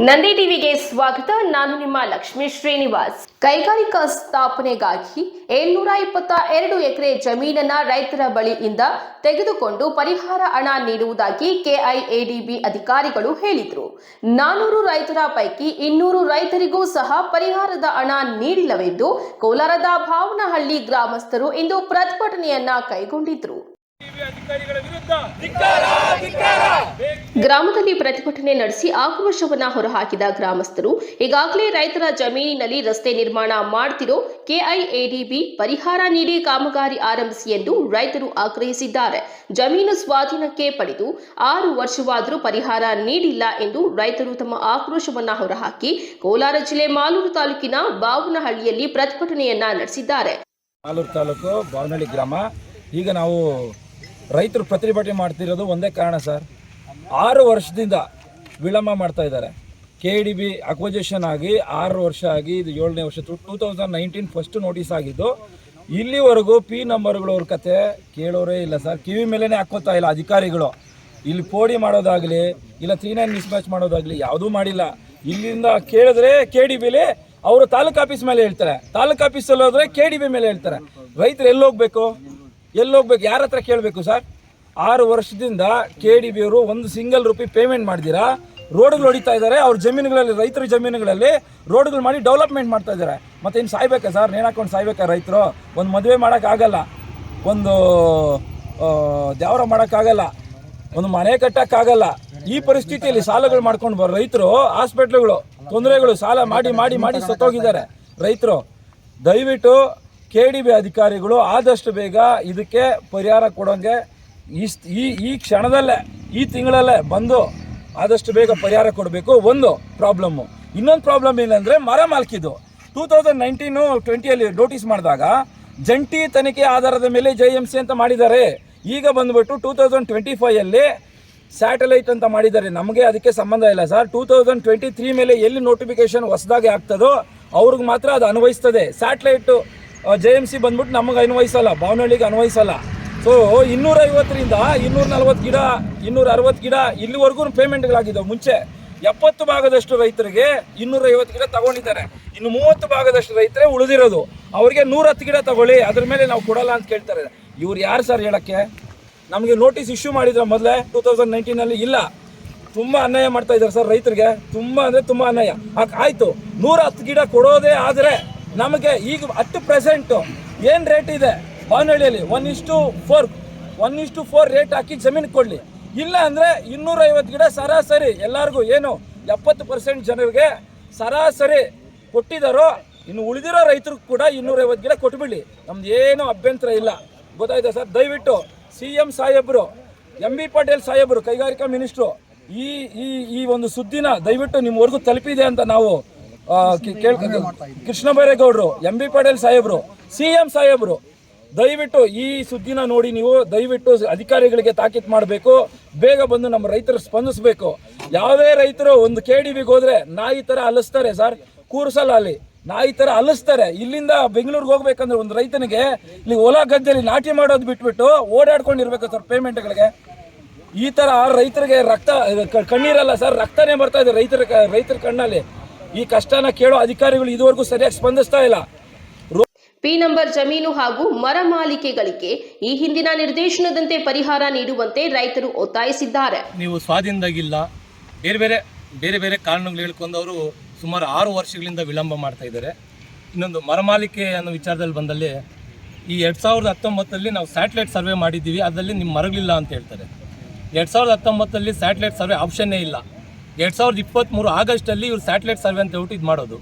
ನಂದಿ ಟಿವಿಗೆ ಸ್ವಾಗತ. ನಾನು ನಿಮ್ಮ ಲಕ್ಷ್ಮೀ ಶ್ರೀನಿವಾಸ್. ಕೈಗಾರಿಕಾ ಸ್ಥಾಪನೆಗಾಗಿ ಏಳ್ನೂರ ಇಪ್ಪತ್ತ ಎರಡು ಎಕರೆ ಜಮೀನನ್ನ ರೈತರ ಬಳಿಯಿಂದ ತೆಗೆದುಕೊಂಡು ಪರಿಹಾರ ಹಣ ನೀಡುವುದಾಗಿ ಕೆಐಎಡಿಬಿ ಅಧಿಕಾರಿಗಳು ಹೇಳಿದರು. ನಾನೂರು ರೈತರ ಪೈಕಿ ಇನ್ನೂರು ರೈತರಿಗೂ ಸಹ ಪರಿಹಾರದ ಹಣ ನೀಡಿಲ್ಲವೆಂದು ಕೋಲಾರದ ಭಾವನಹಳ್ಳಿ ಗ್ರಾಮಸ್ಥರು ಇಂದು ಪ್ರತಿಭಟನೆಯನ್ನ ಕೈಗೊಂಡಿದ್ರು. ಅಧಿಕಾರಿಗಳ ವಿರುದ್ಧ ಗ್ರಾಮದಲ್ಲಿ ಪ್ರತಿಭಟನೆ ನಡೆಸಿ ಆಕ್ರೋಶವನ್ನ ಹೊರಹಾಕಿದ ಗ್ರಾಮಸ್ಥರು ಈಗಾಗಲೇ ರೈತರ ಜಮೀನಿನಲ್ಲಿ ರಸ್ತೆ ನಿರ್ಮಾಣ ಮಾಡ್ತಿರೋ ಕೆಐಎಡಿಬಿ ಪರಿಹಾರ ನೀಡಿ ಕಾಮಗಾರಿ ಆರಂಭಿಸಿ ಎಂದು ರೈತರು ಆಗ್ರಹಿಸಿದ್ದಾರೆ. ಜಮೀನು ಸ್ವಾಧೀನಕ್ಕೆ ಪಡೆದು ಆರು ವರ್ಷವಾದರೂ ಪರಿಹಾರ ನೀಡಿಲ್ಲ ಎಂದು ರೈತರು ತಮ್ಮ ಆಕ್ರೋಶವನ್ನ ಹೊರಹಾಕಿ ಕೋಲಾರ ಜಿಲ್ಲೆ ಮಾಲೂರು ತಾಲೂಕಿನ ಬಾವನಹಳ್ಳಿಯಲ್ಲಿ ಪ್ರತಿಭಟನೆಯನ್ನ ನಡೆಸಿದ್ದಾರೆ. ಮಾಲೂರು ತಾಲೂಕು ಬಾವನಹಳ್ಳಿ ಗ್ರಾಮ. ಈಗ ನಾವು ರೈತರು ಪ್ರತಿಭಟನೆ ಮಾಡ್ತಿರೋದು ಒಂದೇ ಕಾರಣ ಸರ್. ಆರು ವರ್ಷದಿಂದ ವಿಳಂಬ ಮಾಡ್ತಾ ಇದ್ದಾರೆ. ಕೆ ಡಿ ಬಿ ಅಕ್ವಜೇಷನ್ ಆಗಿ ಆರು ವರ್ಷ ಆಗಿ ಇದು ಏಳನೇ ವರ್ಷ two thousand nineteen first notice ಆಗಿದ್ದು, ಇಲ್ಲಿವರೆಗೂ ಪಿ ನಂಬರ್ಗಳು ಅವ್ರ ಕತೆ ಕೇಳೋರೇ ಇಲ್ಲ ಸರ್. ಕಿವಿ ಮೇಲೇ ಹಾಕೋತಾ ಇಲ್ಲ ಅಧಿಕಾರಿಗಳು. ಇಲ್ಲಿ ಪೋಡಿ ಮಾಡೋದಾಗಲಿ, ಇಲ್ಲ ತ್ರೀ ನೈನ್ ಮಿಸ್ಮ್ಯಾಚ್ ಮಾಡೋದಾಗಲಿ ಯಾವುದೂ ಮಾಡಿಲ್ಲ. ಇಲ್ಲಿಂದ ಕೇಳಿದ್ರೆ ಕೆ ಡಿ ಬಿಲಿ ಅವರು ತಾಲೂಕು ಆಫೀಸ್ ಮೇಲೆ ಹೇಳ್ತಾರೆ. ತಾಲೂಕು ಆಫೀಸಲ್ಲಿ ಹೋದ್ರೆ ಕೆ ಡಿ ಬಿ ಮೇಲೆ ಹೇಳ್ತಾರೆ. ರೈತರು ಎಲ್ಲಿ ಹೋಗ್ಬೇಕು? ಎಲ್ಲಿ ಹೋಗ್ಬೇಕು ಯಾರ ಹತ್ರ ಕೇಳಬೇಕು ಸರ್? ಆರು ವರ್ಷದಿಂದ ಕೆ ಡಿ ಬಿ ಅವರು ಒಂದು ಸಿಂಗಲ್ ರೂಪಿ ಪೇಮೆಂಟ್ ಮಾಡಿದಿರಾ? ರೋಡ್ಗಳು ಹೊಡಿತಾ ಇದ್ದಾರೆ, ಅವ್ರ ಜಮೀನುಗಳಲ್ಲಿ, ರೈತರ ಜಮೀನುಗಳಲ್ಲಿ ರೋಡ್ಗಳು ಮಾಡಿ ಡೆವಲಪ್ಮೆಂಟ್ ಮಾಡ್ತಾ ಇದ್ದಾರೆ. ಮತ್ತೆ ಇನ್ನು ಸಾಯ್ಬೇಕಾ ಸರ್? ನೇಣಾಕೊಂಡು ಸಾಯ್ಬೇಕಾ ರೈತರು? ಒಂದು ಮದುವೆ ಮಾಡೋಕ್ಕಾಗಲ್ಲ ಒಂದು ದ್ಯಾವರ ಮಾಡೋಕ್ಕಾಗಲ್ಲ ಒಂದು ಮನೆ ಕಟ್ಟೋಕ್ಕಾಗಲ್ಲ ಈ ಪರಿಸ್ಥಿತಿಯಲ್ಲಿ ಸಾಲಗಳು ಮಾಡ್ಕೊಂಡು ಬರೋ ರೈತರು ಹಾಸ್ಪಿಟ್ಲ್ಗಳು ತೊಂದರೆಗಳು ಸಾಲ ಮಾಡಿ ಮಾಡಿ ಮಾಡಿ ಸತ್ತೋಗಿದ್ದಾರೆ. ರೈತರು, ದಯವಿಟ್ಟು ಕೆ ಡಿ ಬಿ ಅಧಿಕಾರಿಗಳು ಆದಷ್ಟು ಬೇಗ ಇದಕ್ಕೆ ಪರಿಹಾರ ಕೊಡೋಂಗೆ ಈ ಈ ಕ್ಷಣದಲ್ಲೇ, ಈ ತಿಂಗಳಲ್ಲೇ ಬಂದು ಆದಷ್ಟು ಬೇಗ ಪರಿಹಾರ ಕೊಡಬೇಕು. ಒಂದು ಪ್ರಾಬ್ಲಮ್ಮು. ಇನ್ನೊಂದು ಪ್ರಾಬ್ಲಮ್ ಏನಂದರೆ ಮರ ಮಾಲ್ಕಿದ್ದು. ಟೂ ತೌಸಂಡ್ ನೈನ್ಟೀನು ಟ್ವೆಂಟಿಯಲ್ಲಿ ನೋಟಿಸ್ ಮಾಡಿದಾಗ ಜಂಟಿ ತನಿಖೆ ಆಧಾರದ ಮೇಲೆ ಜೆ ಎಂ ಸಿ ಅಂತ ಮಾಡಿದ್ದಾರೆ. ಈಗ ಬಂದುಬಿಟ್ಟು ಟೂ ತೌಸಂಡ್ ಟ್ವೆಂಟಿ ಫೈಯಲ್ಲಿ ಸ್ಯಾಟಲೈಟ್ ಅಂತ ಮಾಡಿದ್ದಾರೆ. ನಮಗೆ ಅದಕ್ಕೆ ಸಂಬಂಧ ಇಲ್ಲ sir. Two thousand twenty three ಮೇಲೆ ಎಲ್ಲಿ ನೋಟಿಫಿಕೇಶನ್ ಹೊಸದಾಗಿ ಆಗ್ತದೋ ಅವ್ರಿಗೆ ಮಾತ್ರ ಅದು ಅನ್ವಯಿಸ್ತದೆ. ಸ್ಯಾಟಲೈಟು ಜೆ ಎಂ ಸಿ ಬಂದ್ಬಿಟ್ಟು ನಮಗೆ ಅನ್ವಯಿಸಲ್ಲ ಬಾವನಹಳ್ಳಿಗೆ ಅನ್ವಯಿಸಲ್ಲ. ಸೊ ಇನ್ನೂರೈವತ್ತರಿಂದ ಇನ್ನೂರ ನಲ್ವತ್ತು ಗಿಡ ಇನ್ನೂರ ಅರವತ್ತು ಗಿಡ ಇಲ್ಲಿವರೆಗೂ ಪೇಮೆಂಟ್ಗಳಾಗಿದ್ದವು. ಮುಂಚೆ ಎಪ್ಪತ್ತು ಭಾಗದಷ್ಟು ರೈತರಿಗೆ ಇನ್ನೂರ ಐವತ್ತು ಗಿಡ ತಗೊಂಡಿದ್ದಾರೆ. ಇನ್ನು ಮೂವತ್ತು ಭಾಗದಷ್ಟು ರೈತರೇ ಉಳಿದಿರೋದು. ಅವರಿಗೆ ನೂರ ಹತ್ತು ಗಿಡ ತಗೊಳ್ಳಿ, ಅದ್ರ ಮೇಲೆ ನಾವು ಕೊಡಲ್ಲ ಅಂತ ಕೇಳ್ತಾರೆ. ಇವ್ರು ಯಾರು ಸರ್ ಹೇಳಕ್ಕೆ? ನಮಗೆ ನೋಟಿಸ್ ಇಶ್ಯೂ ಮಾಡಿದ್ರೆ ಮೊದಲೇ ಟೂ ತೌಸಂಡ್ ನೈನ್ಟೀನಲ್ಲಿ ಇಲ್ಲ. ತುಂಬ ಅನ್ಯಾಯ ಮಾಡ್ತಾ ಇದ್ದಾರೆ ಸರ್ ರೈತರಿಗೆ. ತುಂಬ ಅಂದರೆ ತುಂಬ ಅನ್ಯಾಯ. ಆಯ್ತು. ನೂರ ಹತ್ತು ಗಿಡ ಕೊಡೋದೇ ಆದರೆ ನಮಗೆ ಈಗ ಅಟ್ ಪ್ರೆಸೆಂಟು ಏನು ರೇಟ್ ಇದೆ ಬಾನಹಳ್ಳಿಯಲ್ಲಿ? ಒನ್ ಇಷ್ಟು ಫೋರ್ ಒನ್ ಇಷ್ಟು ಫೋರ್ ರೇಟ್ ಹಾಕಿ ಜಮೀನು ಕೊಡಲಿ. ಇಲ್ಲ ಅಂದರೆ ಇನ್ನೂರೈವತ್ತು ಗಿಡ ಸರಾಸರಿ ಎಲ್ಲರಿಗೂ ಏನು ಎಪ್ಪತ್ತು ಪರ್ಸೆಂಟ್ ಜನರಿಗೆ ಸರಾಸರಿ ಕೊಟ್ಟಿದ್ದಾರೋ ಇನ್ನು ಉಳಿದಿರೋ ರೈತರು ಕೂಡ ಇನ್ನೂರೈವತ್ತು ಗಿಡ ಕೊಟ್ಬಿಡಿ ನಮ್ದು ಏನೂ ಅಭ್ಯಂತರ ಇಲ್ಲ. ಗೊತ್ತಾಯ್ತಾ ಸರ್? ದಯವಿಟ್ಟು ಸಿ ಎಂ ಸಾಹೇಬರು, ಎಂ ಬಿ ಪಾಟೀಲ್ ಸಾಹೇಬರು, ಕೈಗಾರಿಕಾ ಮಿನಿಸ್ಟ್ರು, ಈ ಈ ಈ ಒಂದು ಸುದ್ದಿನ ದಯವಿಟ್ಟು ನಿಮ್ಮವರೆಗೂ ತಲುಪಿದೆ ಅಂತ ನಾವು ಕೃಷ್ಣ ಬೈರೇಗೌಡರು ಎಂ ಬಿ ಪಾಟೀಲ್ ಸಾಹೇಬರು ಸಿ ಎಂ ಸಾಹೇಬರು ದಯವಿಟ್ಟು ಈ ಸುದ್ದಿನ ನೋಡಿ ನೀವು ದಯವಿಟ್ಟು ಅಧಿಕಾರಿಗಳಿಗೆ ತಾಕೀತು ಮಾಡಬೇಕು ಬೇಗ ಬಂದು ನಮ್ಮ ರೈತರು ಸ್ಪಂದಿಸಬೇಕು. ಯಾವುದೇ ರೈತರು ಒಂದು ಕೆ ಡಿ ಬಿಗೆ ಹೋದ್ರೆ ನಾಯಿ ಥರ ಅಲಿಸ್ತಾರೆ ಸರ್ ಕೂರ್ಸಲ್ಲ ಅಲ್ಲಿ ನಾಯಿ ಥರ ಅಲಸ್ತಾರೆ. ಇಲ್ಲಿಂದ ಬೆಂಗಳೂರಿಗೆ ಹೋಗ್ಬೇಕಂದ್ರೆ ಒಂದು ರೈತನಿಗೆ ಇಲ್ಲಿ ಹೊಲ ಗದ್ದೆಯಲ್ಲಿ ನಾಟಿ ಮಾಡೋದು ಬಿಟ್ಬಿಟ್ಟು ಓಡಾಡ್ಕೊಂಡಿರ್ಬೇಕು ಸರ್ ಪೇಮೆಂಟ್ಗಳಿಗೆ. ಈ ತರ ರೈತರಿಗೆ ರಕ್ತ ಕಣ್ಣೀರಲ್ಲ ಸರ್ ರಕ್ತನೇ ಬರ್ತಾ ಇದೆ ರೈತರ ರೈತರ ಕಣ್ಣಲ್ಲಿ. ಈ ಕಷ್ಟನ ಕೇಳೋ ಅಧಿಕಾರಿಗಳು ಇದುವರೆಗೂ ಸರಿಯಾಗಿ ಸ್ಪಂದಿಸ್ತಾ ಇಲ್ಲ. ಪಿ ನಂಬರ್ ಜಮೀನು ಹಾಗೂ ಮರ ಮಾಲಿಕೆಗಳಿಗೆ ಈ ಹಿಂದಿನ ನಿರ್ದೇಶನದಂತೆ ಪರಿಹಾರ ನೀಡುವಂತೆ ರೈತರು ಒತ್ತಾಯಿಸಿದ್ದಾರೆ. ನೀವು ಸ್ವಾಧೀನದಾಗಿಲ್ಲ. ಬೇರೆ ಬೇರೆ ಬೇರೆ ಬೇರೆ ಕಾರಣಗಳು ಹೇಳ್ಕೊಂಡು ಅವರು ಸುಮಾರು ಆರು ವರ್ಷಗಳಿಂದ ವಿಳಂಬ ಮಾಡ್ತಾ ಇದ್ದಾರೆ. ಇನ್ನೊಂದು ಮರಮಾಲಿಕೆ ಅನ್ನೋ ವಿಚಾರದಲ್ಲಿ ಬಂದಲ್ಲಿ ಈ ಎರಡು ಸಾವಿರದ ಹತ್ತೊಂಬತ್ತರಲ್ಲಿ ನಾವು ಸ್ಯಾಟಲೈಟ್ ಸರ್ವೆ ಮಾಡಿದ್ದೀವಿ. ಅದರಲ್ಲಿ ನಿಮ್ಮ ಮರಗಳಿಲ್ಲ ಅಂತ ಹೇಳ್ತಾರೆ. ಎರಡು ಸಾವಿರದ ಹತ್ತೊಂಬತ್ತಲ್ಲಿ ಸ್ಯಾಟಲೈಟ್ ಸರ್ವೆ ಆಪ್ಷನ್ನೇ ಇಲ್ಲ. ಎರಡು ಸಾವಿರದ ಇಪ್ಪತ್ತ್ಮೂರು ಆಗಸ್ಟಲ್ಲಿ ಇವ್ರು ಸ್ಯಾಟಲೈಟ್ ಸರ್ವೆ ಅಂತ ಹೇಳ್ಬಿಟ್ಟು ಇದು ಮಾಡೋದು.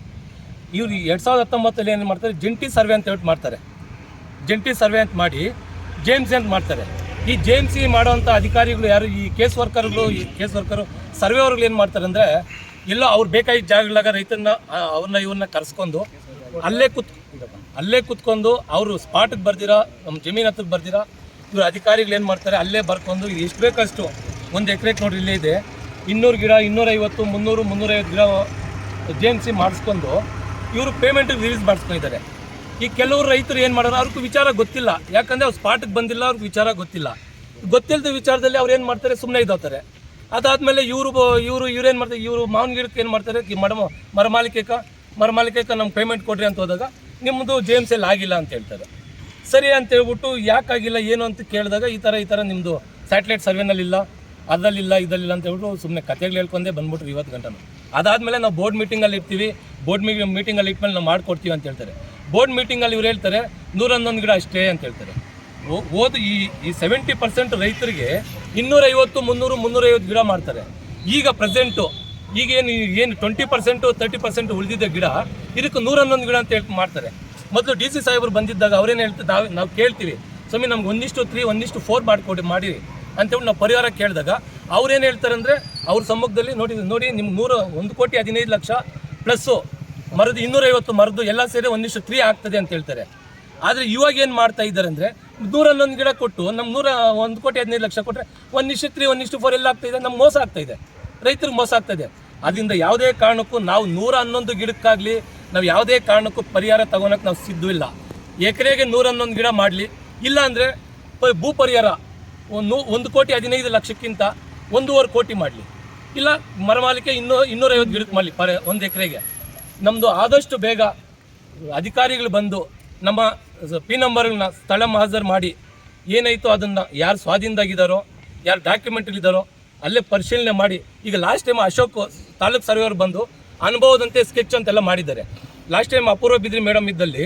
ಇವ್ರು ಎರಡು ಸಾವಿರದ ಹತ್ತೊಂಬತ್ತಲ್ಲಿ ಏನು ಮಾಡ್ತಾರೆ? ಜಂಟಿ ಸರ್ವೆ ಅಂತ ಹೇಳ್ಬಿಟ್ಟು ಮಾಡ್ತಾರೆ. ಜಂಟಿ ಸರ್ವೆ ಅಂತ ಮಾಡಿ ಜೇಮ್ಸ್ ಅಂತ ಮಾಡ್ತಾರೆ? ಈ ಜೇಮ್ಸಿ ಮಾಡೋವಂಥ ಅಧಿಕಾರಿಗಳು ಯಾರು? ಈ ಕೇಸ್ ವರ್ಕರ್ಗಳು ಈ ಕೇಸ್ ವರ್ಕರು ಸರ್ವೇವರ್ಗಳು ಏನು ಮಾಡ್ತಾರೆ ಅಂದರೆ ಎಲ್ಲೋ ಅವ್ರು ಬೇಕಾಗಿದ್ದ ಜಾಗಗಳಾಗ ರೈತನ ಅವ್ರನ್ನ ಇವ್ರನ್ನ ಕರೆಸ್ಕೊಂಡು ಅಲ್ಲೇ ಕುತ್, ಅಲ್ಲೇ ಕುತ್ಕೊಂಡು ಅವರು ಸ್ಪಾಟಿಗೆ ಬರ್ದಿರೋ ನಮ್ಮ ಜಮೀನು ಹತ್ರಕ್ಕೆ ಬರ್ದಿರಾ ಇವ್ರು ಅಧಿಕಾರಿಗಳು ಏನು ಮಾಡ್ತಾರೆ? ಅಲ್ಲೇ ಬರ್ಕೊಂಡು ಎಷ್ಟು ಬೇಕಷ್ಟು ಒಂದು ಎಕರೆಗೆ ನೋಡ್ರಿ, ಇಲ್ಲೇ ಇದೆ. ಇನ್ನೂರು ಗಿಡ, ಇನ್ನೂರೈವತ್ತು, ಮುನ್ನೂರು, ಮುನ್ನೂರೈವತ್ತು ಗಿಡ ಜೆ ಎಂ ಸಿ ಮಾಡಿಸ್ಕೊಂಡು ಇವರು ಪೇಮೆಂಟಿಗೆ ರಿಲೀಸ್ ಮಾಡಿಸ್ಕೊಂಡಿದ್ದಾರೆ ಈ ಕೆಲವರು ರೈತರು ಏನು ಮಾಡೋರು, ಅವ್ರಿಗೂ ವಿಚಾರ ಗೊತ್ತಿಲ್ಲ. ಯಾಕಂದರೆ ಅವ್ರು ಸ್ಪಾಟಿಗೆ ಬಂದಿಲ್ಲ, ಅವ್ರಿಗೆ ವಿಚಾರ ಗೊತ್ತಿಲ್ಲ. ಗೊತ್ತಿಲ್ಲದ ವಿಚಾರದಲ್ಲಿ ಅವ್ರು ಏನು ಮಾಡ್ತಾರೆ ಸುಮ್ಮನೆ ಇದಾಗ್ತಾರೆ ಅದಾದ್ಮೇಲೆ ಇವರು ಇವರು ಇವ್ರೇನು ಮಾಡ್ತಾರೆ, ಇವರು ಮಾವಿನ ಗಿಡಕ್ಕೆ ಏನು ಮಾಡ್ತಾರೆ ಮರ ಮಾಲೀಕ ಮರಮಾಲಿಕೆಕ ಮರಮಾಲಿಕೆಕ ನಮ್ಗೆ ಪೇಮೆಂಟ್ ಕೊಡ್ರಿ ಅಂತ ಹೋದಾಗ ನಿಮ್ಮದು ಜೆ ಎಂ ಸಿಯಲ್ಲಿ ಆಗಿಲ್ಲ ಅಂತ ಹೇಳ್ತಾರೆ. ಸರಿ ಅಂತ ಹೇಳ್ಬಿಟ್ಟು ಯಾಕಾಗಿಲ್ಲ, ಏನು ಅಂತ ಕೇಳಿದಾಗ ಈ ಥರ ಈ ಥರ ನಿಮ್ಮದು ಸ್ಯಾಟಲೈಟ್ ಸರ್ವೆನಲ್ಲಿ ಇಲ್ಲ ಅದರಲ್ಲಿಲ್ಲ, ಇದರಲ್ಲಿಲ್ಲ ಅಂತ ಹೇಳ್ಬಿಟ್ಟು ಸುಮ್ಮನೆ ಕಥೆಗಳು ಹೇಳ್ಕೊಂಡೆ ಬಂದ್ಬಿಟ್ರು ಇವತ್ತು ಗಂಟನು. ಅದಾದಮೇಲೆ ನಾವು ಬೋರ್ಡ್ ಮೀಟಿಂಗಲ್ಲಿ ಇರ್ತೀವಿ. ಬೋರ್ಡ್ ಮೀ ಮೀಟಿಂಗಲ್ಲಿ ಇಟ್ಮೇಲೆ ನಾವು ಮಾಡ್ಕೊಡ್ತೀವಿ ಅಂತ ಹೇಳ್ತಾರೆ. ಬೋರ್ಡ್ ಮೀಟಿಂಗಲ್ಲಿ ಇವ್ರು ಹೇಳ್ತಾರೆ ನೂರ ಹನ್ನೊಂದು ಗಿಡ ಅಷ್ಟೇ ಅಂತ ಹೇಳ್ತಾರೆ. ಓದು ಈ ಈ ಸೆವೆಂಟಿ ಪರ್ಸೆಂಟ್ ರೈತರಿಗೆ ಇನ್ನೂರೈವತ್ತು, ಮುನ್ನೂರು, ಮುನ್ನೂರೈವತ್ತು ಗಿಡ ಮಾಡ್ತಾರೆ. ಈಗ ಪ್ರೆಸೆಂಟು ಈಗ ಏನು ಟ್ವೆಂಟಿ ಪರ್ಸೆಂಟು ತರ್ಟಿ ಪರ್ಸೆಂಟ್ ಉಳಿದಿದ್ದ ಗಿಡ, ಇದಕ್ಕೆ ನೂರ ಹನ್ನೊಂದು ಗಿಡ ಅಂತ ಹೇಳಿ, ಮಾಡ್ತಾರೆ. ಮೊದಲು ಡಿ ಸಿ ಸಾಹೇಬರು ಬಂದಿದ್ದಾಗ ಅವ್ರೇನು ಹೇಳ್ತಾರೆ ನಾವು ನಾವು ಕೇಳ್ತೀವಿ. ಸ್ವಾಮಿ, ನಮ್ಗೆ ಒಂದಿಷ್ಟು ತ್ರೀ ಒಂದಿಷ್ಟು ಫೋರ್ ಮಾಡಿಕೊಡಿ ಮಾಡಿರಿ ಅಂತೇಳಿ ನಾವು ಪರಿಹಾರ ಕೇಳಿದಾಗ ಅವ್ರೇನು ಹೇಳ್ತಾರೆ ಅಂದರೆ ಅವ್ರ ಸಮ್ಮುಖದಲ್ಲಿ ನೋಡಿ ನೋಡಿ ನಿಮ್ಗೆ ನೂರ, ಒಂದು ಕೋಟಿ ಹದಿನೈದು ಲಕ್ಷ ಪ್ಲಸ್ಸು ಮರದು ಇನ್ನೂರೈವತ್ತು ಮರದು ಎಲ್ಲ ಸೇರಿ ಒಂದಿಷ್ಟು ತ್ರೀ ಆಗ್ತದೆ ಅಂತ ಹೇಳ್ತಾರೆ. ಆದರೆ ಇವಾಗ ಏನು ಮಾಡ್ತಾ ಇದ್ದಾರೆ ಅಂದರೆ ನೂರ ಗಿಡ ಕೊಟ್ಟು ನಮ್ಮ ನೂರ ಒಂದು ಕೋಟಿ ಹದಿನೈದು ಲಕ್ಷ ಕೊಟ್ಟರೆ ಒಂದಿಷ್ಟು ತ್ರೀ ಒಂದಿಷ್ಟು ಫೋರ್ ಎಲ್ಲ ಆಗ್ತಾಯಿದೆ ನಮ್ಗೆ ಮೋಸ ಆಗ್ತಾಯಿದೆ ರೈತರಿಗೆ ಮೋಸ ಆಗ್ತಾಯಿದೆ ಅದರಿಂದ ಯಾವುದೇ ಕಾರಣಕ್ಕೂ ನಾವು ನೂರ ಹನ್ನೊಂದು ಗಿಡಕ್ಕಾಗಲಿ, ನಾವು ಯಾವುದೇ ಕಾರಣಕ್ಕೂ ಪರಿಹಾರ ತಗೊಳಕ್ಕೆ ನಾವು ಸಿದ್ಧವಿಲ್ಲ. ಎಕರೆಗೆ ನೂರ ಹನ್ನೊಂದು ಗಿಡ ಮಾಡಲಿ, ಇಲ್ಲ ಅಂದರೆ ಭೂ ಪರಿಹಾರ ಒಂದು ಒಂದು ಕೋಟಿ ಹದಿನೈದು ಲಕ್ಷಕ್ಕಿಂತ ಒಂದೂವರೆ ಕೋಟಿ ಮಾಡಲಿ. ಇಲ್ಲ, ಮರಮಾಲಿಕೆ ಇನ್ನೂ ಇನ್ನೂರೈವತ್ತು ಗಿಡಕ್ಕೆ ಮಾಡಲಿ ಪರ ಒಂದು ಎಕರೆಗೆ. ನಮ್ಮದು ಆದಷ್ಟು ಬೇಗ ಅಧಿಕಾರಿಗಳು ಬಂದು ನಮ್ಮ ಪಿ ನಂಬರ್ಗಳನ್ನ ಸ್ಥಳ ಮಹಾಜರ್ ಮಾಡಿ ಏನಾಯಿತು ಅದನ್ನು ಯಾರು ಸ್ವಾಧೀನದಾಗಿದ್ದಾರೋ, ಯಾರು ಡಾಕ್ಯುಮೆಂಟ್ಗಳಿದ್ದಾರೋ ಅಲ್ಲೇ ಪರಿಶೀಲನೆ ಮಾಡಿ. ಈಗ last time Ashok taluk surveyor ಬಂದು ಅನುಭವದಂತೆ ಸ್ಕೆಚ್ ಅಂತೆಲ್ಲ ಮಾಡಿದ್ದಾರೆ. Last time Apoorva Bidri madam ಇದ್ದಲ್ಲಿ,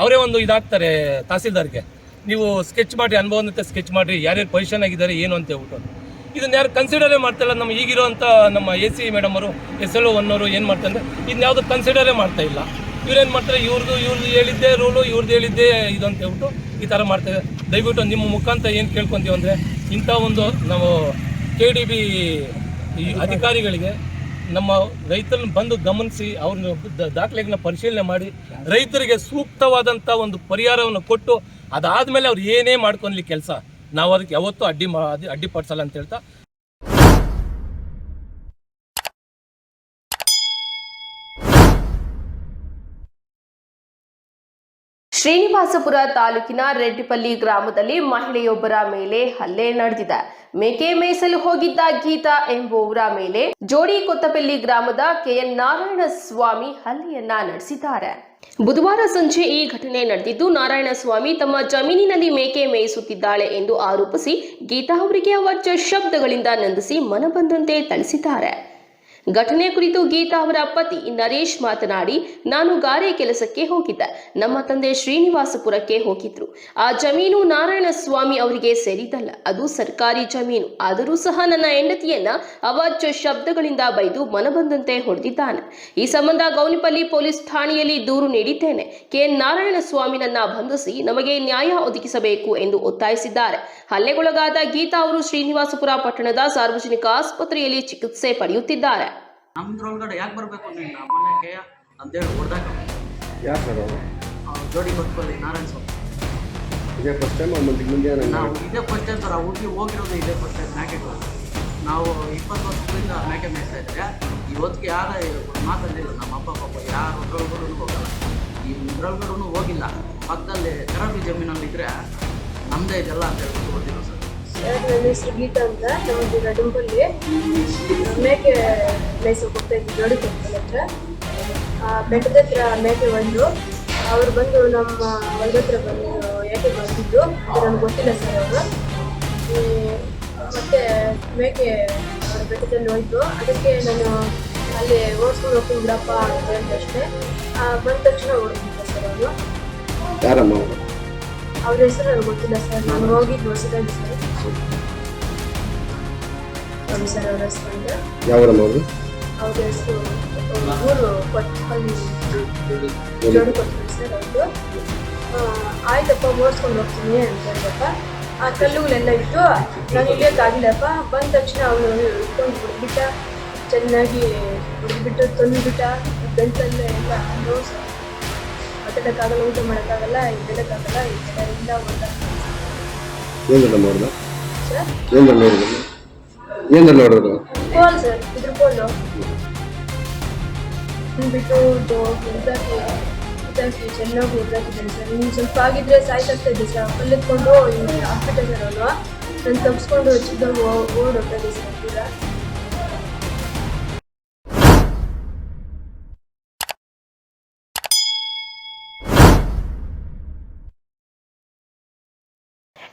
ಅವರೇ ಒಂದು ಇದಾಗ್ತಾರೆ ತಹಸೀಲ್ದಾರ್ಗೆ. ನೀವು ಸ್ಕೆಚ್ ಮಾಡಿ, ಅನುಭವದಂತೆ ಸ್ಕೆಚ್ ಮಾಡಿ ಯಾರ್ಯಾರು ಪೊಸಿಷನ್ ಆಗಿದ್ದಾರೆ, ಏನು ಅಂತ ಹೇಳ್ಬಿಟ್ಟು. ಇದನ್ನ ಯಾರು ಕನ್ಸಿಡರೇ ಮಾಡ್ತಾಯಿಲ್ಲ ನಮ್ಮ ಈಗಿರೋಂಥ ನಮ್ಮ ಎ ಸಿ ಮೇಡಮ್ ಅವರು ಎಸ್ ಎಲ್ ಒನ್ನವರು ಏನು ಮಾಡ್ತಾರೆ ಇದನ್ನ ಯಾವುದು ಕನ್ಸಿಡರೇ ಮಾಡ್ತಾ ಇಲ್ಲ. ಇವ್ರೇನು ಮಾಡ್ತಾರೆ ಇವ್ರದ್ದು ಇವ್ರದ್ದು ಹೇಳಿದ್ದೆ ರೂಲು ಇವ್ರದ್ದು ಹೇಳಿದ್ದೆ ಇದು ಅಂತ ಹೇಳ್ಬಿಟ್ಟು ಈ ಥರ ಮಾಡ್ತಾರೆ ದಯವಿಟ್ಟು ನಿಮ್ಮ ಮುಖಾಂತರ ಏನು ಕೇಳ್ಕೊತೀವಿ ಅಂದರೆ, ಇಂಥ ಒಂದು ನಾವು ಕೆ ಡಿ ಬಿ ಈ ಅಧಿಕಾರಿಗಳಿಗೆ ನಮ್ಮ ರೈತರನ್ನ ಬಂದು ಗಮನಿಸಿ ಅವ್ರನ್ನ ದಾಖಲೆಗಳನ್ನ ಪರಿಶೀಲನೆ ಮಾಡಿ, ರೈತರಿಗೆ ಸೂಕ್ತವಾದಂಥ ಒಂದು ಪರಿಹಾರವನ್ನು ಕೊಟ್ಟು ಅದಾದಮೇಲೆ ಅವ್ರು ಏನೇ ಮಾಡ್ಕೊನ್ಲಿ ಕೆಲಸ, ನಾವು ಅದಕ್ಕೆ ಯಾವತ್ತೂ ಅಡ್ಡಿ ಮಾ ಅಡ್ಡಿ- ಅಡ್ಡಿಪಡಿಸಲ್ಲ ಅಂತ ಹೇಳ್ತಾ. ಶ್ರೀನಿವಾಸಪುರ ತಾಲೂಕಿನ ರೆಡ್ಡಿಪಲ್ಲಿ ಗ್ರಾಮದಲ್ಲಿ ಮಹಿಳೆಯೊಬ್ಬರ ಮೇಲೆ ಹಲ್ಲೆ ನಡೆದಿದೆ. ಮೇಕೆ ಮೇಸಲು ಹೋಗಿದ್ದ ಗೀತಾ ಎಂಬುವವರ ಮೇಲೆ ಜೋಡಿ ಕೊತ್ತಪಲ್ಲಿ ಗ್ರಾಮದ ಕೆಎನ್ ನಾರಾಯಣ ಸ್ವಾಮಿ ಹಲ್ಲೆಯನ್ನ ನಡೆಸಿದ್ದಾರೆ. ಬುಧವಾರ ಸಂಜೆ ಈ ಘಟನೆ ನಡೆದಿದ್ದು, ನಾರಾಯಣಸ್ವಾಮಿ ತಮ್ಮ ಜಮೀನಿನಲ್ಲಿ ಮೇಕೆ ಮೇಯಿಸುತ್ತಿದ್ದಾಳೆ ಎಂದು ಆರೋಪಿಸಿ ಗೀತಾ ಅವರಿಗೆ ಅವಾಚ್ಯ ಶಬ್ದಗಳಿಂದ ನಂದಿಸಿ ಮನಬಂದಂತೆ ಥಳಿಸಿದ್ದಾರೆ. ಘಟನೆ ಕುರಿತು ಗೀತಾ ಅವರ ಪತಿ ನರೇಶ್ ಮಾತನಾಡಿ, ನಾನು ಗಾರೆ ಕೆಲಸಕ್ಕೆ ಹೋಗಿದ್ದೆ. ನಮ್ಮ ತಂದೆ ಶ್ರೀನಿವಾಸಪುರಕ್ಕೆ ಹೋಗಿದ್ರು. ಆ ಜಮೀನು ನಾರಾಯಣಸ್ವಾಮಿ ಅವರಿಗೆ ಸೇರಿದಲ್ಲ ಅದು ಸರ್ಕಾರಿ ಜಮೀನು. ಆದರೂ ಸಹ ನನ್ನ ಹೆಂಡತಿಯನ್ನ ಅವಾಚ್ಯ ಶಬ್ದಗಳಿಂದ ಬೈದು ಮನಬಂದಂತೆ ಹೊಡೆದಿದ್ದಾನೆ. ಈ ಸಂಬಂಧ ಗೌನಿಪಲ್ಲಿ ಪೊಲೀಸ್ ಠಾಣೆಯಲ್ಲಿ ದೂರು ನೀಡಿದ್ದೇನೆ. ಕೆ. ನಾರಾಯಣಸ್ವಾಮಿ ನನ್ನ ಬಂಧಿಸಿ ನಮಗೆ ನ್ಯಾಯ ಒದಗಿಸಬೇಕು ಎಂದು ಒತ್ತಾಯಿಸಿದ್ದಾರೆ. ಹಲ್ಲೆಗೊಳಗಾದ ಗೀತಾ ಅವರು ಶ್ರೀನಿವಾಸಪುರ ಪಟ್ಟಣದ ಸಾರ್ವಜನಿಕ ಆಸ್ಪತ್ರೆಯಲ್ಲಿ ಚಿಕಿತ್ಸೆ ಪಡೆಯುತ್ತಿದ್ದಾರೆ. ನಮ್ದ್ರೊಳಗಡೆ ಯಾಕೆ ಬರಬೇಕು ನೀನು ಮನೆಗೆ ಅಂತೇಳಿ ಹೊಡೆದಾಗ ಯಾರು ಸರ್ ಅವರು? ಜೋಡಿ ಕೊಟ್ಕೊಳ್ಳಿ ನಾರಾಯಣ ಸ್ವಾಮಿ ಇದೇ ಫಸ್ಟ್ ಟೈಮ್ ಮುಂದೆ ಮುಂದೆ ನಾವು ಇದೇ ಫಸ್ಟ್ ಟೈಮ್ ಸರ್ ಆ ಹುಡುಗಿ ಹೋಗಿರೋದು ಇದೇ ಫಸ್ಟ್ ಟೈಮ್ ಮ್ಯಾಕೆಟ್ ನಾವು ಇಪ್ಪತ್ತು ವರ್ಷದಿಂದ ಮೇಕೆ ಮೇಯ್ತಾ ಇದ್ರೆ ಇವತ್ತಿಗೆ ಯಾರ ಮಾತಂದಿಲ್ಲ ನಮ್ಮ ಅಪ್ಪ ಪಾಪ ಯಾರು ಅದ್ರೊಳಗಡೆ ಹೋಗಲ್ಲ. ಈ ಇದ್ರೊಳಗಡೆ ಹೋಗಿಲ್ಲ. ಪಕ್ಕದಲ್ಲಿ ಕರಾಬಿ ಜಮೀನಲ್ಲಿ ಇದ್ರೆ ನಮ್ಮದೇ ಇದೆಲ್ಲ ಅಂತ ಹೇಳ್ಬಿಟ್ಟು ಸರ್ ಸರ್. ನನ್ನ ಹೆಸರು ಗೀತಾ ಅಂತ ನಮ್ಮದು ನಡುಂಬಲ್ಲಿ. ಮೇಕೆ ಮೇಯ್ಸೋಕೆ ಹೋಗ್ತಾ ಇದ್ವಿ ಜೋಡಿ ಕೊಡ್ತಾರೆ ಹತ್ರ ಆ, ಬೆಟ್ಟದ ಹತ್ರ ಮೇಕೆ ಬಂದು ಅವ್ರು ಬಂದು ನಮ್ಮ ಹೊಲದ ಹತ್ರ ಬಂದು ಏಕೆ ಬಂದಿದ್ದು ನಮ್ಗೆ ಗೊತ್ತಿಲ್ಲ ಸರ್ ಅವರು. ಮತ್ತೆ ಮೇಕೆ ಅವ್ರ ಬೆಟ್ಟದಲ್ಲಿ ಹೋಯ್ತು. ಅದಕ್ಕೆ ನಾನು ಅಲ್ಲಿ ಓಡಿಸ್ಕೊಂಡು ಹೋಗ್ತೀನಿ ಬಿಡಪ್ಪ ಅಂತ ಹೇಳಿದೆ ಅಷ್ಟೇ. ಬಂದ ತಕ್ಷಣ ಓಡಿಸ್ತಾರೆ ಸರ್ ಅವರು. ಅವರು? ಹೆಸರು ನನಗೆ ಗೊತ್ತಿಲ್ಲ ಸರ್ ನಾನು ಹೋಗಿ ಹೊಸದಾಗಿ ಸರ್. ಸರ್ ಅವ್ರ ಅವರು? ಅವ್ರ ಹೆಸರು ಊರು ಜೋಡಿ ಸರ್ ಅವ್ರದ್ದು ಆಯ್ತಪ್ಪ ಓಡಿಸ್ಕೊಂಡು ಹೋಗ್ತೀನಿ ಅಂತ ಹೇಳಿದಪ್ಪ. ಆ ಕಲ್ಲುಗಳೆಲ್ಲ ಇಟ್ಟು ನಾನು ಇಳಿಯೋಕ್ಕಾಗಿಲ್ಲಪ್ಪ ಬಂದ ತಕ್ಷಣ ಅವನು ಇಟ್ಕೊಂಡು ಬಿಟ್ಟ. ಚೆನ್ನಾಗಿ ಹೊಡೆದ್ಬಿಟ್ಟು ತಂದುಬಿಟ್ಟ. ಬೆಳ್ತಲ್ಲ ಎಲ್ಲ ನೋವು ಸರ್ ಮಾತಾಡೋಕ್ಕಾಗಲ್ಲ ಊಟ ಮಾಡೋಕ್ಕಾಗಲ್ಲ ಇಡೋಕ್ಕಾಗಲ್ಲ ಈ ಥರ ಇಲ್ಲ ಸರ್? ಏನಲ್ಲ ನೋಡಿದ್ರು ನೋಡೋದು ಕೋಲ್ ಸರ್, ಇದ್ರ ಕೋಲು ಬಿಟ್ಟು ಚೆನ್ನಾಗಿ ಹುಡ್ದಾಕಿದ್ದಾನೆ ಸರ್. ಇನ್ನು ಸ್ವಲ್ಪ ಆಗಿದ್ರೆ ಸಾಯ್ತಾಗ್ತಾ ಇದೆ ಸರ್. ಕಲ್ಲಿತ್ಕೊಂಡು ಹಾಸ್ಪಿಟಲ್ ಅಲ್ವಾ ನಾನು ತಪ್ಪಿಸ್ಕೊಂಡು ಚಿಕ್ಕದಾಗ ಓಡ್ ಹೋಗ್ತಾ ಸರ್ ಕೂಡ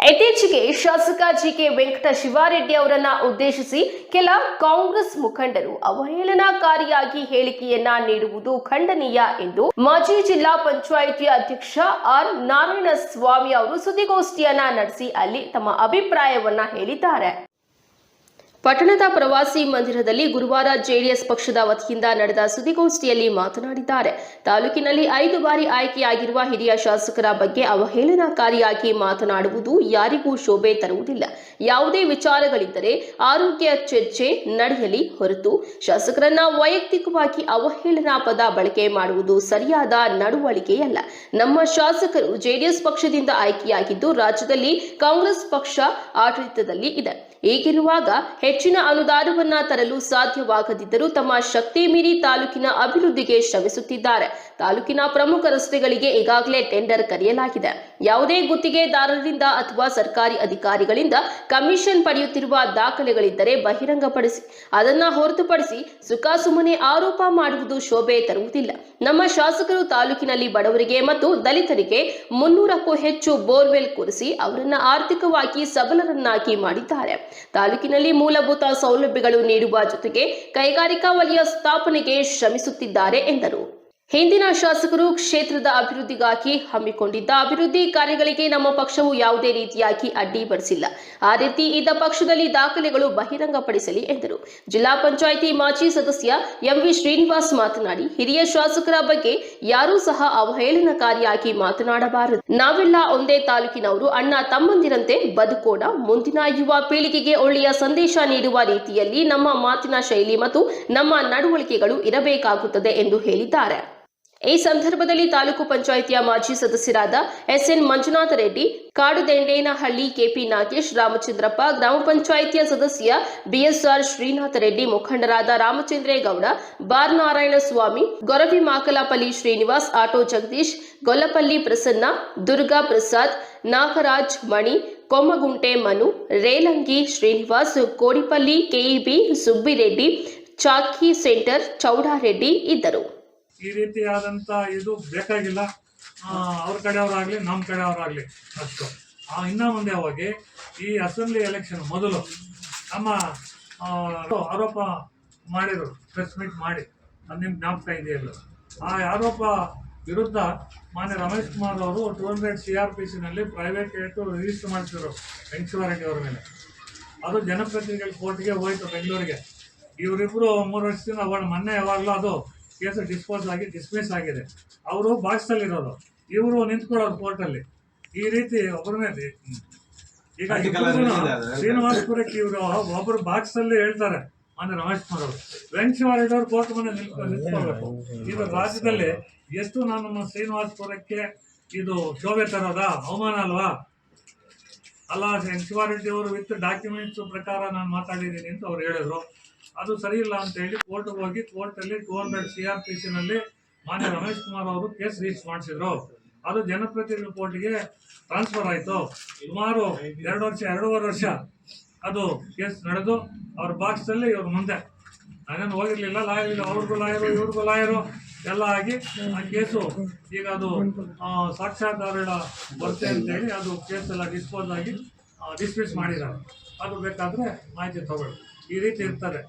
ಇತ್ತೀಚೆಗೆ ಶಾಸಕ ಜಿಕೆ ವೆಂಕಟ ಶಿವಾರೆಡ್ಡಿ ಅವರನ್ನ ಉದ್ದೇಶಿಸಿ ಕೆಲ ಕಾಂಗ್ರೆಸ್ ಮುಖಂಡರು ಅವಹೇಳನಕಾರಿಯಾಗಿ ಹೇಳಿಕೆಯನ್ನ ನೀಡುವುದು ಖಂಡನೀಯ ಎಂದು ಮಾಜಿ ಜಿಲ್ಲಾ ಪಂಚಾಯಿತಿ ಅಧ್ಯಕ್ಷ ಆರ್ ನಾರಾಯಣ ಸ್ವಾಮಿ ಅವರು ಸುದ್ದಿಗೋಷ್ಠಿಯನ್ನ ನಡೆಸಿ ಅಲ್ಲಿ ತಮ್ಮ ಅಭಿಪ್ರಾಯವನ್ನ ಹೇಳಿದ್ದಾರೆ. ಪಟ್ಟಣದ ಪ್ರವಾಸಿ ಮಂದಿರದಲ್ಲಿ ಗುರುವಾರ ಜೆಡಿಎಸ್ ಪಕ್ಷದ ವತಿಯಿಂದ ನಡೆದ ಸುದ್ದಿಗೋಷ್ಠಿಯಲ್ಲಿ ಮಾತನಾಡಿದ್ದಾರೆ. ತಾಲೂಕಿನಲ್ಲಿ ಐದು ಬಾರಿ ಆಯ್ಕೆಯಾಗಿರುವ ಹಿರಿಯ ಶಾಸಕರ ಬಗ್ಗೆ ಅವಹೇಳನಕಾರಿಯಾಗಿ ಮಾತನಾಡುವುದು ಯಾರಿಗೂ ಶೋಭೆ ತರುವುದಿಲ್ಲ. ಯಾವುದೇ ವಿಚಾರಗಳಿದ್ದರೆ ಆರೋಗ್ಯ ಚರ್ಚೆ ನಡೆಯಲಿ ಹೊರತು ಶಾಸಕರನ್ನ ವೈಯಕ್ತಿಕವಾಗಿ ಅವಹೇಳನ ಪದ ಬಳಕೆ ಮಾಡುವುದು ಸರಿಯಾದ ನಡವಳಿಕೆಯಲ್ಲ. ನಮ್ಮ ಶಾಸಕರು ಜೆಡಿಎಸ್ ಪಕ್ಷದಿಂದ ಆಯ್ಕೆಯಾಗಿದ್ದು ರಾಜ್ಯದಲ್ಲಿ ಕಾಂಗ್ರೆಸ್ ಪಕ್ಷ ಆಡಳಿತದಲ್ಲಿ ಇದೆ. ಹೀಗಿರುವಾಗ ಹೆಚ್ಚಿನ ಅನುದಾನವನ್ನ ತರಲು ಸಾಧ್ಯವಾಗದಿದ್ದರೂ ತಮ್ಮ ಶಕ್ತಿ ಮೀರಿ ತಾಲೂಕಿನ ಅಭಿವೃದ್ಧಿಗೆ ಶ್ರಮಿಸುತ್ತಿದ್ದಾರೆ. ತಾಲೂಕಿನ ಪ್ರಮುಖ ರಸ್ತೆಗಳಿಗೆ ಈಗಾಗಲೇ ಟೆಂಡರ್ ಕರೆಯಲಾಗಿದೆ. ಯಾವುದೇ ಗುತ್ತಿಗೆದಾರರಿಂದ ಅಥವಾ ಸರ್ಕಾರಿ ಅಧಿಕಾರಿಗಳಿಂದ ಕಮಿಷನ್ ಪಡೆಯುತ್ತಿರುವ ದಾಖಲೆಗಳಿದ್ದರೆ ಬಹಿರಂಗಪಡಿಸಿ, ಅದನ್ನ ಹೊರತುಪಡಿಸಿ ಸುಖಾಸುಮ್ಮನೆ ಆರೋಪ ಮಾಡುವುದು ಶೋಭೆ ತರುವುದಿಲ್ಲ. ನಮ್ಮ ಶಾಸಕರು ತಾಲೂಕಿನಲ್ಲಿ ಬಡವರಿಗೆ ಮತ್ತು ದಲಿತರಿಗೆ ಮುನ್ನೂರಕ್ಕೂ ಹೆಚ್ಚು ಬೋರ್ವೆಲ್ ಕೊರೆಸಿ ಅವರನ್ನ ಆರ್ಥಿಕವಾಗಿ ಸಬಲರನ್ನಾಗಿ ಮಾಡಿದ್ದಾರೆ. ತಾಲೂಕಿನಲ್ಲಿ ಮೂಲಭೂತ ಸೌಲಭ್ಯಗಳು ನೀಡುವ ಜೊತೆಗೆ ಕೈಗಾರಿಕಾ ವಲಯ ಸ್ಥಾಪನೆಗೆ ಶ್ರಮಿಸುತ್ತಿದ್ದಾರೆ ಎಂದರು. ಹಿಂದಿನ ಶಾಸಕರು ಕ್ಷೇತ್ರದ ಅಭಿವೃದ್ಧಿಗಾಗಿ ಹಮ್ಮಿಕೊಂಡಿದ್ದ ಅಭಿವೃದ್ಧಿ ಕಾರ್ಯಗಳಿಗೆ ನಮ್ಮ ಪಕ್ಷವು ಯಾವುದೇ ರೀತಿಯಾಗಿ ಅಡ್ಡಿಪಡಿಸಿಲ್ಲ ಆ ರೀತಿ ಇದ್ದ ಪಕ್ಷದಲ್ಲಿ ದಾಖಲೆಗಳು ಬಹಿರಂಗಪಡಿಸಲಿ ಎಂದರು. ಜಿಲ್ಲಾ ಪಂಚಾಯಿತಿ ಮಾಜಿ ಸದಸ್ಯ ಎಂವಿ ಶ್ರೀನಿವಾಸ್ ಮಾತನಾಡಿ, ಹಿರಿಯ ಶಾಸಕರ ಬಗ್ಗೆ ಯಾರೂ ಸಹ ಅವಹೇಳನಕಾರಿಯಾಗಿ ಮಾತನಾಡಬಾರದು. ನಾವೆಲ್ಲ ಒಂದೇ ತಾಲೂಕಿನವರು, ಅಣ್ಣ ತಮ್ಮಂದಿರಂತೆ ಬದುಕೋಣ. ಮುಂದಿನ ಯುವ ಪೀಳಿಗೆಗೆ ಒಳ್ಳೆಯ ಸಂದೇಶ ನೀಡುವ ರೀತಿಯಲ್ಲಿ ನಮ್ಮ ಮಾತಿನ ಶೈಲಿ ಮತ್ತು ನಮ್ಮ ನಡವಳಿಕೆಗಳು ಇರಬೇಕಾಗುತ್ತದೆ ಎಂದು ಹೇಳಿದ್ದಾರೆ. ಈ ಸಂದರ್ಭದಲ್ಲಿ ತಾಲೂಕು ಪಂಚಾಯಿತಿಯ ಮಾಜಿ ಸದಸ್ಯರಾದ ಎಸ್ಎನ್ ಮಂಜುನಾಥ ರೆಡ್ಡಿ ಕಾಡುದೆಂಡೇನಹಳ್ಳಿ ಕೆಪಿ ನಾಗೇಶ್, ರಾಮಚಂದ್ರಪ್ಪ, ಗ್ರಾಮ ಪಂಚಾಯಿತಿಯ ಸದಸ್ಯ ಬಿಎಸ್ಆರ್ ಶ್ರೀನಾಥ ರೆಡ್ಡಿ, ಮುಖಂಡರಾದ Ramachandregowda bar Narayana Swamy Goravi Makalapalli Srinivas, auto Jagadish, Gollapalli Prasanna, Durga Prasad, Nagaraj Mani, Kommagunte Manu, Relangi Srinivas, Kodipalli KEB Subbireddy, ಚಾಕಿ ಸೆಂಟರ್ ಚೌಡಾರೆಡ್ಡಿ ಇದ್ದರು. ಈ ರೀತಿಯಾದಂಥ ಇದು ಬೇಕಾಗಿಲ್ಲ. ಅವ್ರ ಕಡೆಯವರಾಗಲಿ ನಮ್ಮ ಕಡೆಯವರಾಗಲಿ ಅಷ್ಟು. ಆ, ಇನ್ನ ಮುಂದೆ ಹೋಗಿ ಈ ಅಸೆಂಬ್ಲಿ ಎಲೆಕ್ಷನ್ ಮೊದಲು ನಮ್ಮ ಆರೋಪ ಮಾಡಿದರು ಪ್ರೆಸ್ ಮೀಟ್ ಮಾಡಿ ಅದು ನಿಮ್ಗೆ ಜ್ಞಾಪಕ ಇದೆಯಲ್ಲ ಆ ಆರೋಪ ವಿರುದ್ಧ ಮಾನ್ಯ ರಮೇಶ್ ಕುಮಾರ್ ಅವರು two hundred C R P ಸಿನಲ್ಲಿ private ಏಟು ರಿಜಿಸ್ಟರ್ ಮಾಡಿಸಿದ್ರು ವೆಂಕಟೇಶ್ವರರೆಡ್ಡಿ ಅವರ ಮೇಲೆ. ಅದು ಜನಪ್ರತಿನಿಧಿಗಳ ಕೋರ್ಟ್ಗೆ ಹೋಯ್ತು ಬೆಂಗಳೂರಿಗೆ. ಇವರಿಬ್ಬರು ಮೂರು ವರ್ಷದಿಂದ ಅವಳ ಮೊನ್ನೆ ಯಾವಾಗಲೂ ಅದು ಕೇಸು ಡಿಸ್ಪೋಸ್ ಆಗಿ ಡಿಸ್ಮಿಸ್ ಆಗಿದೆ. ಅವರು ಬಾಕ್ಸಲ್ಲಿರೋದು ಇವರು ನಿಂತ್ಕೊಳ್ಳೋದು ಕೋರ್ಟಲ್ಲಿ. ಈ ರೀತಿ ಒಬ್ಬರ ಮೇಲೆ ಈಗ ಶ್ರೀನಿವಾಸ್ಪುರಕ್ಕೆ ಇವರು ಒಬ್ಬರು ಬಾಕ್ಸಲ್ಲಿ ಹೇಳ್ತಾರೆ ಮಾನ್ಯ ರಮೇಶ್ ಕುಮಾರ್ ಅವರು ವೆಂಕಟೇಶ್ವರ ಅವರು ಕೋರ್ಟ್ ಮನೆ ನಿಂತ್ಕೊಳ್ಬೇಕು. ರಾಜ್ಯದಲ್ಲಿ ಎಷ್ಟು ನಾನು ನಮ್ಮ ಶ್ರೀನಿವಾಸಪುರಕ್ಕೆ ಇದು ಶೋಭೆ ತರೋದ? ಅವಮಾನ ಅಲ್ವಾ? ಅಲ್ಲ ಶಿವಾರೆಡ್ಡಿ ಅವರು ವಿತ್ ಡಾಕ್ಯುಮೆಂಟ್ಸ್ ಪ್ರಕಾರ ನಾನು ಮಾತಾಡಿದ್ದೀನಿ ಅಂತ ಅವ್ರು ಹೇಳಿದ್ರು. ಅದು ಸರಿ ಇಲ್ಲ ಅಂತ ಹೇಳಿ ಕೋರ್ಟ್ಗೆ ಹೋಗಿ ಕೋರ್ಟಲ್ಲಿ ಹಂಡ್ರೆಡ್ ಸಿ ಆರ್ ಪಿ ಸಿನಲ್ಲಿ ಮಾನ್ಯ ರಮೇಶ್ ಕುಮಾರ್ ಅವರು ಕೇಸ್ ರಿಜಿಸ್ಟರ್ ಮಾಡಿಸಿದ್ರು. ಅದು ಜನಪ್ರತಿನಿಧಿ ಕೋರ್ಟ್ಗೆ ಟ್ರಾನ್ಸ್ಫರ್ ಆಯಿತು. ಸುಮಾರು ಎರಡು ವರ್ಷ, ಎರಡೂವರೆ ವರ್ಷ ಅದು ಕೇಸ್ ನಡೆದು ಅವ್ರ ಬಾಕ್ಸಲ್ಲಿ ಇವ್ರ ಮುಂದೆ. ನಾನೇನು ಹೋಗಿರ್ಲಿಲ್ಲ ಲಾಯರ್ ಅವ್ರಿಗೂ ಲಾಯರು, ಇವ್ರಿಗೂ ಲಾಯರು ಎಲ್ಲ ಆಗಿ ಆ ಕೇಸು ಈಗ ಅದು ಸಾಕ್ಷಾಧಾರಣ ಬರುತ್ತೆ ಅಂತೇಳಿ ಅದು ಕೇಸ್ ಎಲ್ಲ ಡಿಸ್ಪೋಸ್ ಆಗಿ ಡಿಸ್ಮಿಸ್ ಮಾಡಿದ್ದಾರೆ. ಅದು ಬೇಕಾದರೆ ಮಾಹಿತಿ ತಗೊಳ್ಳಿ. ಈ ರೀತಿ ಇರ್ತದೆ.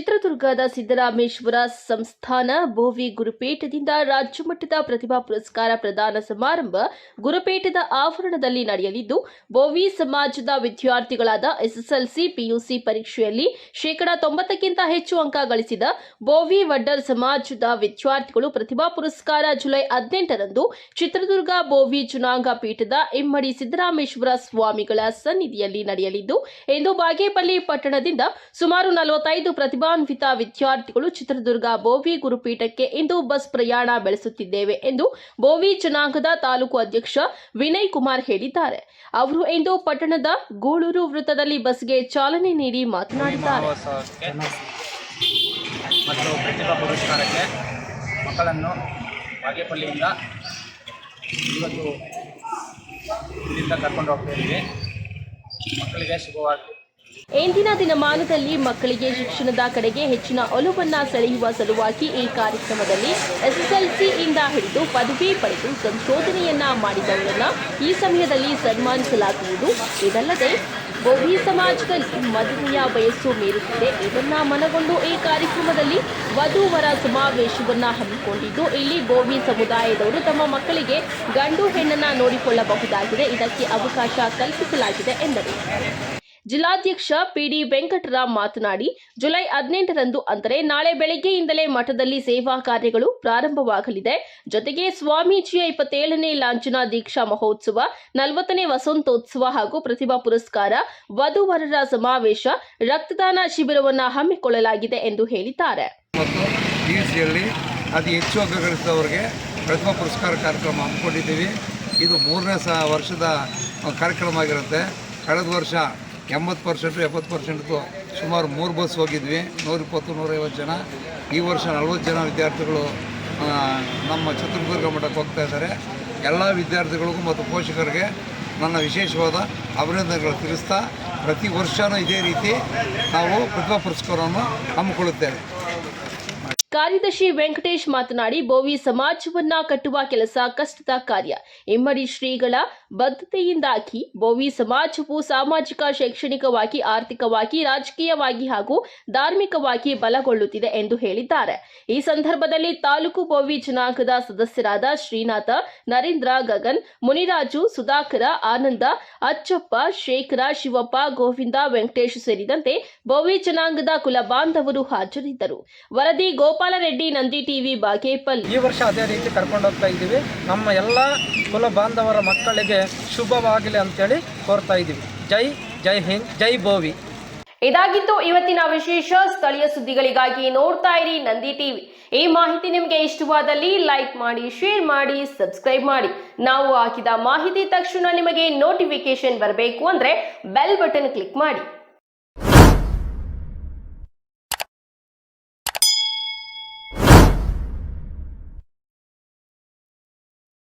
ಚಿತ್ರದುರ್ಗದ ಸಿದ್ದರಾಮೇಶ್ವರ ಸಂಸ್ಥಾನ ಬೋವಿ ಗುರುಪೇಟದಿಂದ ರಾಜ್ಯಮಟ್ಟದ ಪ್ರತಿಭಾ ಪುರಸ್ಕಾರ ಪ್ರದಾನ ಸಮಾರಂಭ ಗುರುಪೇಟದ ಆವರಣದಲ್ಲಿ ನಡೆಯಲಿದ್ದು ಬೋವಿ ಸಮಾಜದ ವಿದ್ಯಾರ್ಥಿಗಳಾದ ಎಸ್ಎಸ್ಎಲ್ಸಿ, ಪಿಯುಸಿ ಪರೀಕ್ಷೆಯಲ್ಲಿ ಶೇಕಡಾ ತೊಂಬತ್ತಕ್ಕಿಂತ ಹೆಚ್ಚು ಅಂಕ ಗಳಿಸಿದ ಬೋವಿ ವಡ್ಡರ್ ಸಮಾಜದ ವಿದ್ಯಾರ್ಥಿಗಳು ಪ್ರತಿಭಾ ಪುರಸ್ಕಾರ ಜುಲೈ ಹದಿನೆಂಟರಂದು ಚಿತ್ರದುರ್ಗ ಬೋವಿ ಚುನಾಂಗ ಪೀಠದ ಇಮ್ಮಡಿ ಸಿದ್ದರಾಮೇಶ್ವರ ಸ್ವಾಮಿಗಳ ಸನ್ನಿಧಿಯಲ್ಲಿ ನಡೆಯಲಿದ್ದು ಎಂದು ಬಾಗೇಪಲ್ಲಿ ಪಟ್ಟಣದಿಂದ ಸುಮಾರು ನಲವತ್ತೈದು ಪ್ರತಿಭಾನ್ವಿತ ವಿದ್ಯಾರ್ಥಿಗಳು ಚಿತ್ರದುರ್ಗ ಬೋವಿ ಗುರುಪೀಠಕ್ಕೆ ಇಂದು ಬಸ್ ಪ್ರಯಾಣ ಬೆಳೆಸುತ್ತಿದ್ದೇವೆ ಎಂದು ಬೋವಿ ಜನಾಂಗದ ತಾಲೂಕು ಅಧ್ಯಕ್ಷ ವಿನಯ್ ಕುಮಾರ್ ಹೇಳಿದ್ದಾರೆ. ಅವರು ಇಂದು ಪಟ್ಟಣದ ಗೂಳೂರು ವೃತ್ತದಲ್ಲಿ ಬಸ್ಗೆ ಚಾಲನೆ ನೀಡಿ ಮಾತನಾಡಿದ್ದಾರೆ. ಇವತ್ತು ಇಲ್ಲಿಂದ ಕರ್ಕೊಂಡು ಹೋಗ್ತಾ ಇದ್ದೀವಿ. ಮಕ್ಕಳಿಗೆ ಶುಭವಾಗಿ ಇಂದಿನ ದಿನಮಾನದಲ್ಲಿ ಮಕ್ಕಳಿಗೆ ಶಿಕ್ಷಣದ ಕಡೆಗೆ ಹೆಚ್ಚಿನ ಒಲವನ್ನ ಸೆಳೆಯುವ ಸಲುವಾಗಿ ಈ ಕಾರ್ಯಕ್ರಮದಲ್ಲಿ ಎಸ್ಎಸ್ಎಲ್ಸಿಯಿಂದ ಹಿಡಿದು ಪದವಿ ಪಡೆದು ಸಂಶೋಧನೆಯನ್ನ ಮಾಡಿದವರನ್ನ ಈ ಸಮಯದಲ್ಲಿ ಸನ್ಮಾನಿಸಲಾಗುವುದು. ಇದಲ್ಲದೆ ಗೋಭಿ ಸಮಾಜದಲ್ಲಿ ಮದುವೆಯ ವಯಸ್ಸು ಮೀರುತ್ತಿದೆ ಇದನ್ನ ಮನಗೊಂಡು ಈ ಕಾರ್ಯಕ್ರಮದಲ್ಲಿ ವಧುವರ ಸಮಾವೇಶವನ್ನ ಹಮ್ಮಿಕೊಂಡಿದ್ದು, ಇಲ್ಲಿ ಗೋಭಿ ಸಮುದಾಯದವರು ತಮ್ಮ ಮಕ್ಕಳಿಗೆ ಗಂಡು ಹೆಣ್ಣನ್ನ ನೋಡಿಕೊಳ್ಳಬಹುದಾಗಿದೆ. ಇದಕ್ಕೆ ಅವಕಾಶ ಕಲ್ಪಿಸಲಾಗಿದೆ ಎಂದರು. ಜಿಲ್ಲಾಧ್ಯಕ್ಷ ಪಿಡಿ ವೆಂಕಟರಾಮ್ ಮಾತನಾಡಿ, ಜುಲೈ ಹದಿನೆಂಟರಂದು ಅಂದರೆ ನಾಳೆ ಬೆಳಗ್ಗೆಯಿಂದಲೇ ಮಠದಲ್ಲಿ ಸೇವಾ ಕಾರ್ಯಗಳು ಪ್ರಾರಂಭವಾಗಲಿದೆ. ಜೊತೆಗೆ ಸ್ವಾಮೀಜಿಯ ಇಪ್ಪತ್ತೇಳನೇ ಲಾಂಛನ ದೀಕ್ಷಾ ಮಹೋತ್ಸವ, ನಲವತ್ತನೇ ವಸಂತೋತ್ಸವ ಹಾಗೂ ಪ್ರತಿಭಾ ಪುರಸ್ಕಾರ, ವಧುವರರ ಸಮಾವೇಶ, ರಕ್ತದಾನ ಶಿಬಿರವನ್ನು ಹಮ್ಮಿಕೊಳ್ಳಲಾಗಿದೆ ಎಂದು ಹೇಳಿದ್ದಾರೆ. ಅತಿ ಹೆಚ್ಚು ಅಂಕ ಗಳಿಸಿದವರಿಗೆ ಪ್ರತಿಭಾ ಪುರಸ್ಕಾರ ಕಾರ್ಯಕ್ರಮ ಹಮ್ಮಿಕೊಂಡಿದ್ದೀವಿ. ಇದು ಮೂರನೇ ಸಹ ವರ್ಷದ ಕಾರ್ಯಕ್ರಮ ಆಗಿರುತ್ತೆ. ಕಳೆದ ವರ್ಷ ಎಂಬತ್ತು ಪರ್ಸೆಂಟು, ಎಪ್ಪತ್ತು ಪರ್ಸೆಂಟ್ದು ಸುಮಾರು ಮೂರು ಬಸ್ ಹೋಗಿದ್ವಿ. ನೂರಿಪ್ಪತ್ತು, ನೂರೈವತ್ತು ಜನ. ಈ ವರ್ಷ ನಲ್ವತ್ತು ಜನ ವಿದ್ಯಾರ್ಥಿಗಳು ನಮ್ಮ ಚಿತ್ರದುರ್ಗ ಮಠಕ್ಕೆ ಹೋಗ್ತಾ ಇದ್ದಾರೆ. ಎಲ್ಲ ವಿದ್ಯಾರ್ಥಿಗಳಿಗೂ ಮತ್ತು ಪೋಷಕರಿಗೆ ನನ್ನ ವಿಶೇಷವಾದ ಅಭಿನಂದನೆಗಳು ತಿಳಿಸ್ತಾ, ಪ್ರತಿ ವರ್ಷವೂ ಇದೇ ರೀತಿ ನಾವು ಪ್ರತಿಭಾ ಪುರಸ್ಕಾರವನ್ನು ಹಮ್ಮಿಕೊಳ್ಳುತ್ತೇವೆ. ಕಾರ್ಯದರ್ಶಿ ವೆಂಕಟೇಶ್ ಮಾತನಾಡಿ ಬೋವಿ ಸಮಾಜವನ್ನ ಕಟ್ಟುವ ಕೆಲಸ ಕಷ್ಟದ ಕಾರ್ಯ. ಇಮ್ಮಡಿ ಶ್ರೀಗಳ ಬದ್ಧತೆಯಿಂದಾಗಿ ಬೋವಿ ಸಮಾಜವು ಸಾಮಾಜಿಕ, ಶೈಕ್ಷಣಿಕವಾಗಿ, ಆರ್ಥಿಕವಾಗಿ, ರಾಜಕೀಯವಾಗಿ ಹಾಗೂ ಧಾರ್ಮಿಕವಾಗಿ ಬಲಗೊಳ್ಳುತ್ತಿದೆ ಎಂದು ಹೇಳಿದ್ದಾರೆ. ಈ ಸಂದರ್ಭದಲ್ಲಿ ತಾಲೂಕು ಬೋವಿ ಜನಾಂಗದ ಸದಸ್ಯರಾದ ಶ್ರೀನಾಥ, ನರೇಂದ್ರ, ಗಗನ್, ಮುನಿರಾಜು, ಸುಧಾಕರ, ಆನಂದ, ಅಚ್ಚಪ್ಪ, ಶೇಖರ, ಶಿವಪ್ಪ, ಗೋವಿಂದ, ವೆಂಕಟೇಶ್ ಸೇರಿದಂತೆ ಬೋವಿ ಜನಾಂಗದ ಕುಲ ಬಾಂಧವರು ಹಾಜರಿದ್ದರು. ವರದಿ ಗೋಪಾಲರೆಡ್ಡಿ ನಂದಿ ಟಿವಿ ಬಾಗೇಪಲ್ಲಿ. ಈ ವರ್ಷ ಅದೇ ರೀತಿ ಕರ್ಕೊಂಡು ಹೋಗ್ತಾ ಇದ್ದೀವಿ. ನಮ್ಮ ಎಲ್ಲ ಕುಲ ಬಾಂಧವರ ಮಕ್ಕಳಿಗೆ ಶುಭವಾಗಲಿ ಅಂತೇಳಿ ಕೋರ್ತಾ ಇದ್ದೀವಿ. ಜೈ ಜೈ ಹಿಂದ್ ಜೈ ಬೋವಿ ಇದಾಗಿತ್ತು ಇವತ್ತಿನ ವಿಶೇಷ. ಸ್ಥಳೀಯ ಸುದ್ದಿಗಳಿಗಾಗಿ ನೋಡ್ತಾ ಇರಿ ನಂದಿ ಟಿವಿ. ಈ ಮಾಹಿತಿ ನಿಮಗೆ ಇಷ್ಟವಾದಲ್ಲಿ ಲೈಕ್ ಮಾಡಿ ಶೇರ್ ಮಾಡಿ ಸಬ್ಸ್ಕ್ರೈಬ್ ಮಾಡಿ. ನಾವು ಹಾಕಿದ ಮಾಹಿತಿ ತಕ್ಷಣ ನಿಮಗೆ ನೋಟಿಫಿಕೇಶನ್ ಬರಬೇಕು ಅಂದ್ರೆ ಬೆಲ್ ಬಟನ್ ಕ್ಲಿಕ್ ಮಾಡಿ.